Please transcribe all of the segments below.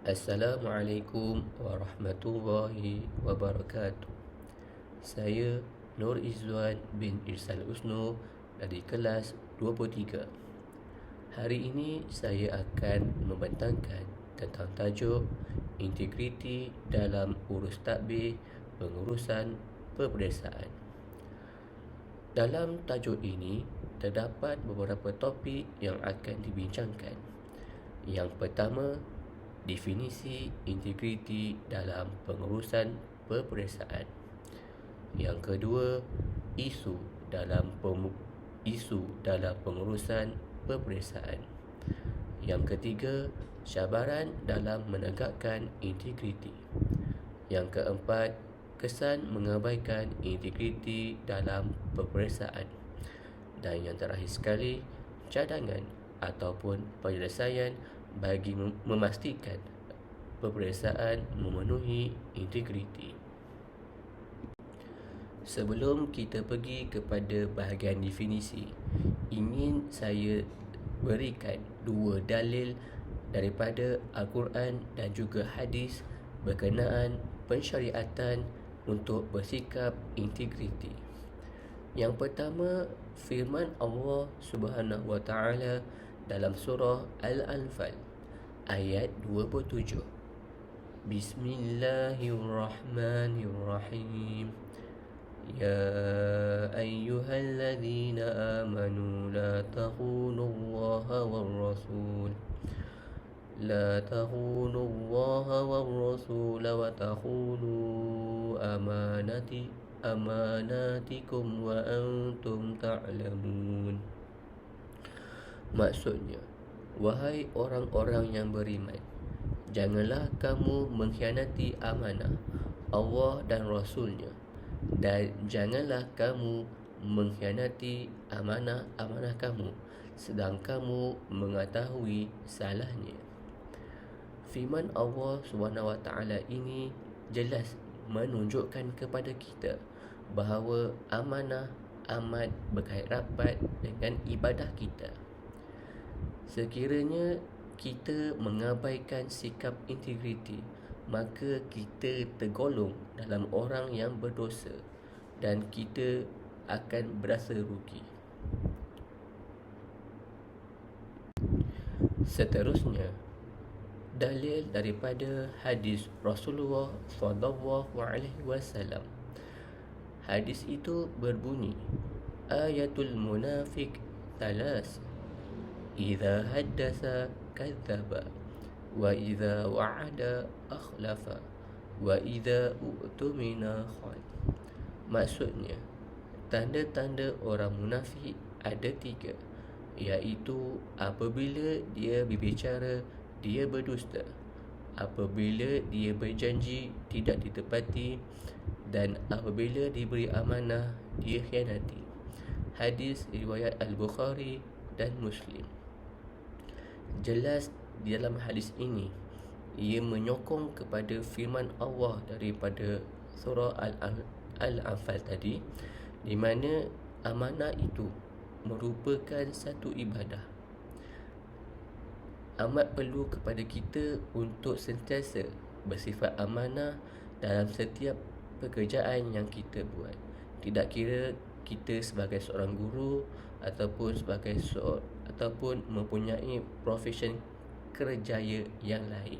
Assalamualaikum warahmatullahi wabarakatuh. Saya Nur Izzuan bin Irsal Usno dari kelas 23. Hari ini saya akan membentangkan tentang tajuk integriti dalam urus takbir pengurusan peperiksaan. Dalam tajuk ini terdapat beberapa topik yang akan dibincangkan. Yang pertama, definisi integriti dalam pengurusan peperiksaan. Yang kedua, isu dalam pem- isu dalam pengurusan peperiksaan. Yang ketiga, cabaran dalam menegakkan integriti. Yang keempat, kesan mengabaikan integriti dalam peperiksaan. Dan yang terakhir sekali, cadangan ataupun penyelesaian bagi memastikan peperiksaan memenuhi integriti. Sebelum kita pergi kepada bahagian definisi, ingin saya berikan dua dalil daripada Al-Quran dan juga hadis berkenaan pensyariatan untuk bersikap integriti. Yang pertama, firman Allah Subhanahu Wa Taala dalam surah Al-Anfal ayat 27. Bismillahirrahmanirrahim. Ya ayyuhalladzina amanu la takhunu Allah wal rasul لا تخونوا الله والرسول وتخونوا أمانتي أماناتكم وأنتم تعلمون Maksudnya, wahai orang-orang yang beriman, janganlah kamu mengkhianati amanah Allah dan Rasulnya dan janganlah kamu mengkhianati amanah-amanah kamu sedang kamu mengetahui salahnya. Firman Allah SWT ini jelas menunjukkan kepada kita bahawa amanah amat berkait rapat dengan ibadah kita. Sekiranya kita mengabaikan sikap integriti, maka kita tergolong dalam orang yang berdosa dan kita akan berasa rugi. Seterusnya, dalil daripada hadis Rasulullah sallallahu alaihi wasallam. Hadis itu berbunyi, ayatul munafik talas إذا هدث كذب وإذا وعد أخلف وإذا أؤتمن خان Maksudnya Tanda-tanda orang munafik ada tiga Iaitu apabila dia berbicara Dia berdusta. Apabila dia berjanji tidak ditepati Dan apabila diberi amanah Dia khianati. Hadis riwayat Al-Bukhari dan Muslim jelas di dalam hadis ini ia menyokong kepada firman Allah daripada surah Al-Anfal tadi di mana amanah itu merupakan satu ibadah. Amat perlu kepada kita untuk sentiasa bersifat amanah dalam setiap pekerjaan yang kita buat. Tidak kira kita sebagai seorang guru ataupun sebagai ataupun mempunyai profesion kerjaya yang lain.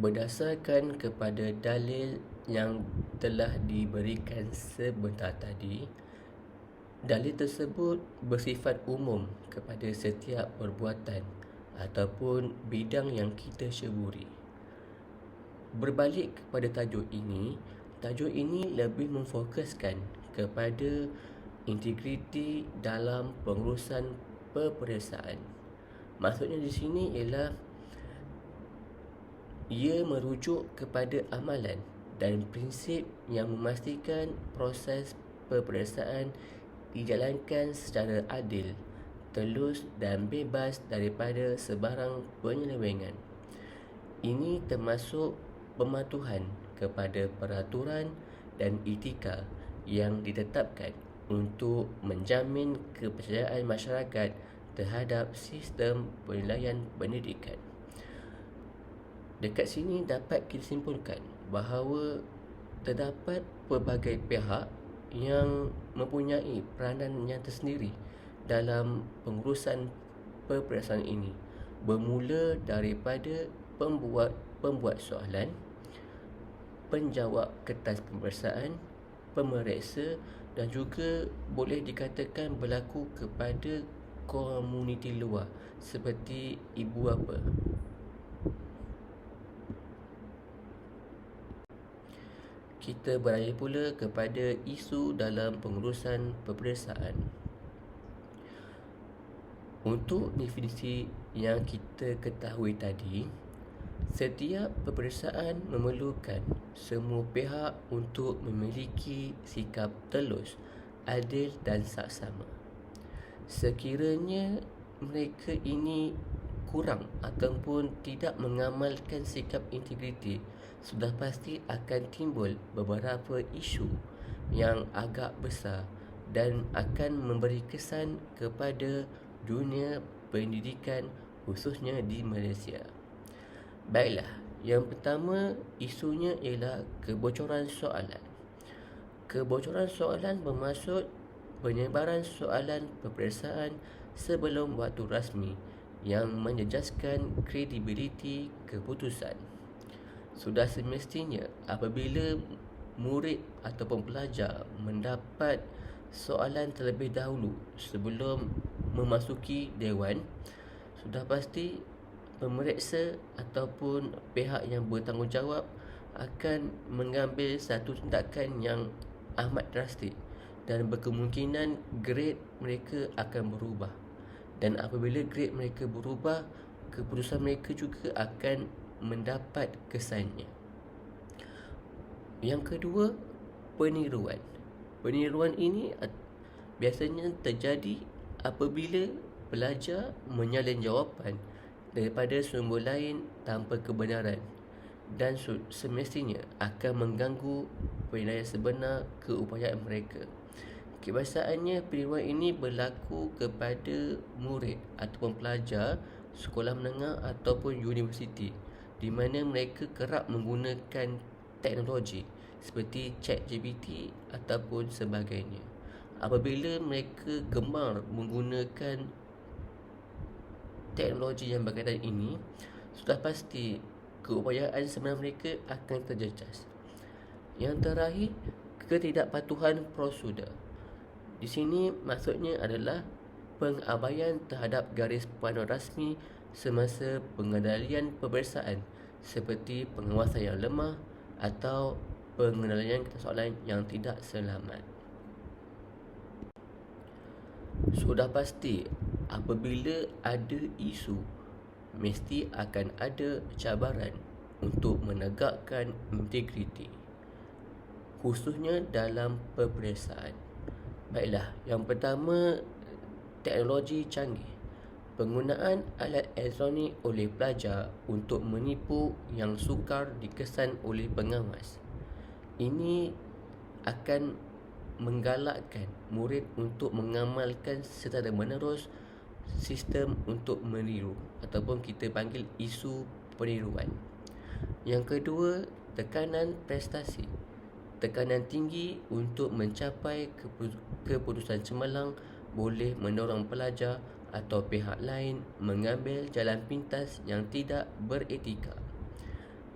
Berdasarkan kepada dalil yang telah diberikan sebentar tadi, dalil tersebut bersifat umum kepada setiap perbuatan ataupun bidang yang kita syaburi. Berbalik kepada tajuk ini, tajuk ini lebih memfokuskan kepada integriti dalam pengurusan peperiksaan. Maksudnya di sini ialah ia merujuk kepada amalan dan prinsip yang memastikan proses peperiksaan dijalankan secara adil, telus dan bebas daripada sebarang penyelewengan. Ini termasuk pematuhan kepada peraturan dan etika yang ditetapkan untuk menjamin kepercayaan masyarakat terhadap sistem penilaian pendidikan. Dekat sini dapat kita simpulkan bahawa terdapat pelbagai pihak yang mempunyai peranan yang tersendiri dalam pengurusan peperiksaan ini bermula daripada pembuat pembuat soalan penjawab kertas pemeriksaan pemeriksa dan juga boleh dikatakan berlaku kepada komuniti luar seperti ibu bapa kita beralih pula kepada isu dalam pengurusan peperiksaan. Untuk definisi yang kita ketahui tadi, setiap peperiksaan memerlukan semua pihak untuk memiliki sikap telus, adil dan saksama. Sekiranya mereka ini kurang ataupun tidak mengamalkan sikap integriti sudah pasti akan timbul beberapa isu yang agak besar dan akan memberi kesan kepada dunia pendidikan khususnya di Malaysia. Baiklah, yang pertama isunya ialah kebocoran soalan. Kebocoran soalan bermaksud penyebaran soalan peperiksaan sebelum waktu rasmi yang menjejaskan kredibiliti keputusan sudah semestinya apabila murid ataupun pelajar mendapat soalan terlebih dahulu sebelum memasuki dewan sudah pasti pemeriksa ataupun pihak yang bertanggungjawab akan mengambil satu tindakan yang amat drastik dan berkemungkinan grade mereka akan berubah dan apabila grade mereka berubah keputusan mereka juga akan mendapat kesannya. Yang kedua, peniruan. Peniruan ini biasanya terjadi apabila pelajar menyalin jawapan daripada sumber lain tanpa kebenaran dan semestinya akan mengganggu penilaian sebenar keupayaan mereka. Kebiasaannya peniruan ini berlaku kepada murid ataupun pelajar sekolah menengah ataupun universiti di mana mereka kerap menggunakan teknologi seperti chat GPT ataupun sebagainya. Apabila mereka gemar menggunakan teknologi yang berkaitan ini, sudah pasti keupayaan sebenar mereka akan terjejas. Yang terakhir, ketidakpatuhan prosedur. Di sini maksudnya adalah pengabaian terhadap garis panduan rasmi semasa pengendalian peperiksaan seperti pengawasan yang lemah atau pengendalian soalan yang tidak selamat. Sudah pasti apabila ada isu mesti akan ada cabaran untuk menegakkan integriti khususnya dalam peperiksaan. Baiklah, yang pertama teknologi canggih penggunaan alat elektronik oleh pelajar untuk menipu yang sukar dikesan oleh pengawas. Ini akan menggalakkan murid untuk mengamalkan secara menerus sistem untuk meniru ataupun kita panggil isu peniruan. Yang kedua, tekanan prestasi. Tekanan tinggi untuk mencapai keputusan cemerlang boleh mendorong pelajar atau pihak lain mengambil jalan pintas yang tidak beretika.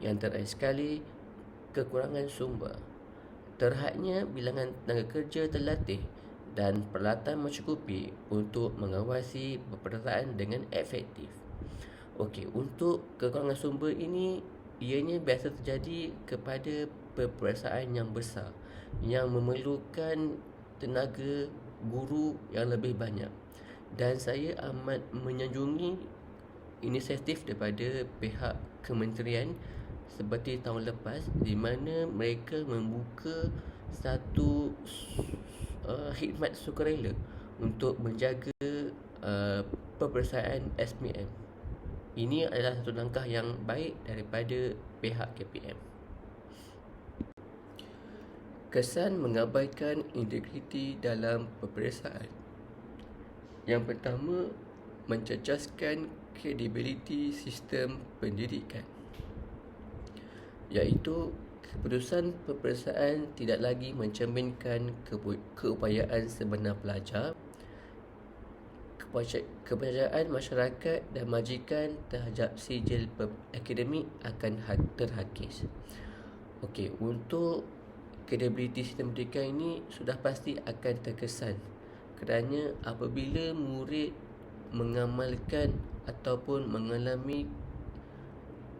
Yang terakhir sekali, kekurangan sumber. Terhadnya bilangan tenaga kerja terlatih dan peralatan mencukupi untuk mengawasi peperiksaan dengan efektif. Okey, untuk kekurangan sumber ini ianya biasa terjadi kepada peperiksaan yang besar yang memerlukan tenaga guru yang lebih banyak dan saya amat menyanjungi inisiatif daripada pihak kementerian seperti tahun lepas di mana mereka membuka satu uh, khidmat sukarela untuk menjaga uh, peperiksaan SPM. Ini adalah satu langkah yang baik daripada pihak KPM. Kesan mengabaikan integriti dalam peperiksaan yang pertama, mencecaskan kredibiliti sistem pendidikan. iaitu keputusan peperiksaan tidak lagi mencerminkan keupayaan sebenar pelajar kepercayaan masyarakat dan majikan terhadap sijil akademik akan ha-, terhakis. Okey, untuk kredibiliti sistem pendidikan ini sudah pasti akan terkesan kerana apabila murid mengamalkan ataupun mengalami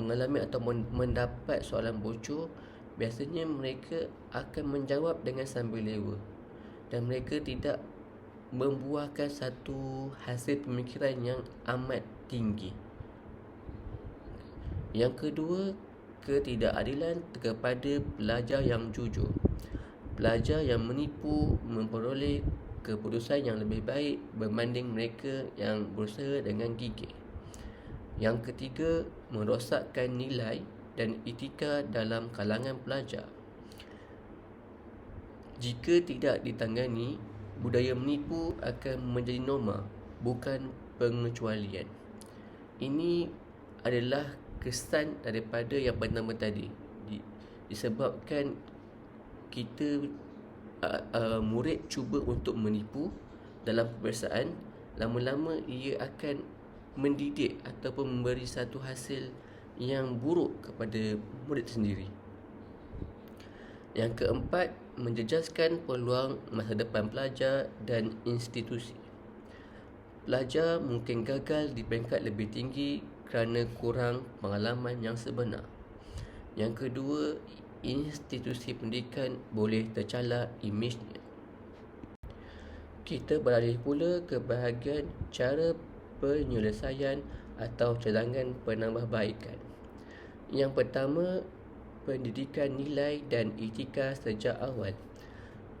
mengalami atau mendapat soalan bocor biasanya mereka akan menjawab dengan sambil lewa dan mereka tidak membuahkan satu hasil pemikiran yang amat tinggi. Yang kedua, ketidakadilan kepada pelajar yang jujur. Pelajar yang menipu memperoleh keputusan yang lebih baik berbanding mereka yang berusaha dengan gigih. Yang ketiga, merosakkan nilai dan etika dalam kalangan pelajar. Jika tidak ditangani, budaya menipu akan menjadi norma bukan pengecualian. Ini adalah kesan daripada yang pertama tadi disebabkan kita uh, uh, murid cuba untuk menipu dalam peperiksaan lama-lama ia akan mendidik ataupun memberi satu hasil yang buruk kepada murid sendiri. Yang keempat, menjejaskan peluang masa depan pelajar dan institusi. Pelajar mungkin gagal di peringkat lebih tinggi kerana kurang pengalaman yang sebenar. Yang kedua, institusi pendidikan boleh tercalak imejnya. Kita beralih pula ke bahagian cara penyelesaian atau cadangan penambahbaikan. Yang pertama, pendidikan nilai dan etika sejak awal.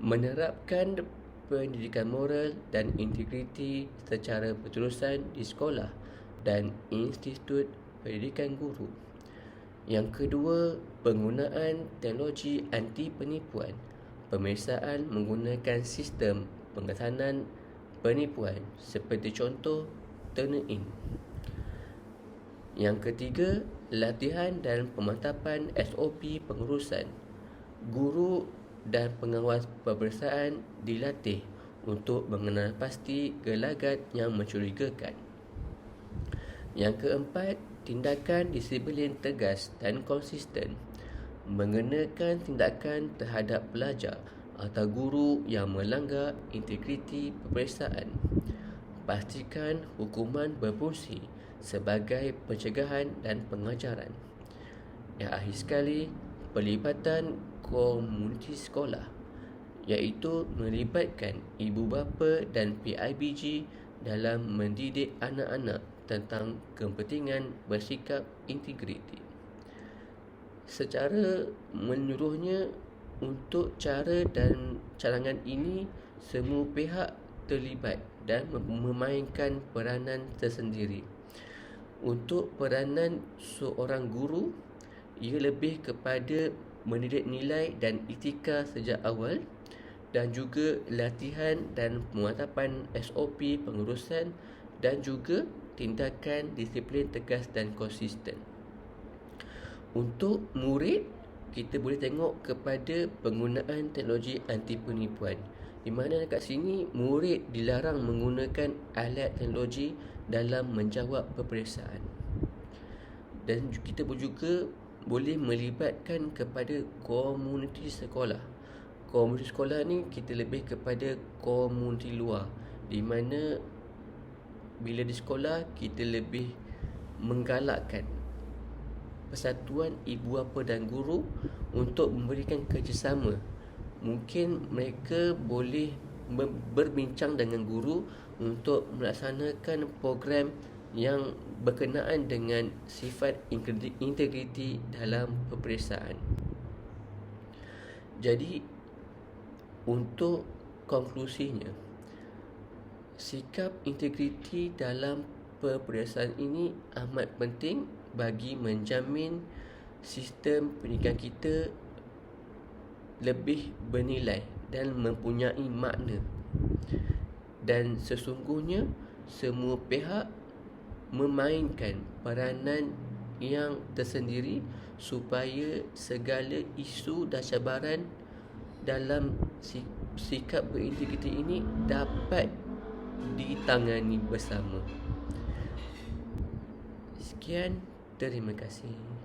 Menerapkan pendidikan moral dan integriti secara berterusan di sekolah dan institut pendidikan guru. Yang kedua, penggunaan teknologi anti penipuan. Pemeriksaan menggunakan sistem pengesanan penipuan seperti contoh Turn-in. Yang ketiga, latihan dan pemantapan SOP pengurusan. Guru dan pengawas peperiksaan dilatih untuk mengenal pasti gelagat yang mencurigakan. Yang keempat, tindakan disiplin tegas dan konsisten mengenakan tindakan terhadap pelajar atau guru yang melanggar integriti peperiksaan. Pastikan hukuman berfungsi sebagai pencegahan dan pengajaran. Yang akhir sekali, pelibatan komuniti sekolah iaitu melibatkan ibu bapa dan PIBG dalam mendidik anak-anak tentang kepentingan bersikap integriti. Secara menyeluruhnya untuk cara dan cadangan ini semua pihak terlibat dan memainkan peranan tersendiri. Untuk peranan seorang guru, ia lebih kepada mendidik nilai dan etika sejak awal dan juga latihan dan pemantapan SOP pengurusan dan juga tindakan disiplin tegas dan konsisten. Untuk murid, kita boleh tengok kepada penggunaan teknologi anti penipuan. Di mana dekat sini murid dilarang menggunakan alat teknologi dalam menjawab peperiksaan. Dan kita pun juga boleh melibatkan kepada komuniti sekolah. Komuniti sekolah ni kita lebih kepada komuniti luar di mana bila di sekolah kita lebih menggalakkan persatuan ibu bapa dan guru untuk memberikan kerjasama mungkin mereka boleh berbincang dengan guru untuk melaksanakan program yang berkenaan dengan sifat integriti dalam peperiksaan. Jadi untuk konklusinya sikap integriti dalam peperiksaan ini amat penting bagi menjamin sistem pendidikan kita lebih bernilai dan mempunyai makna. Dan sesungguhnya semua pihak memainkan peranan yang tersendiri supaya segala isu dan cabaran dalam sikap berintegriti ini dapat ditangani bersama. Sekian, terima kasih.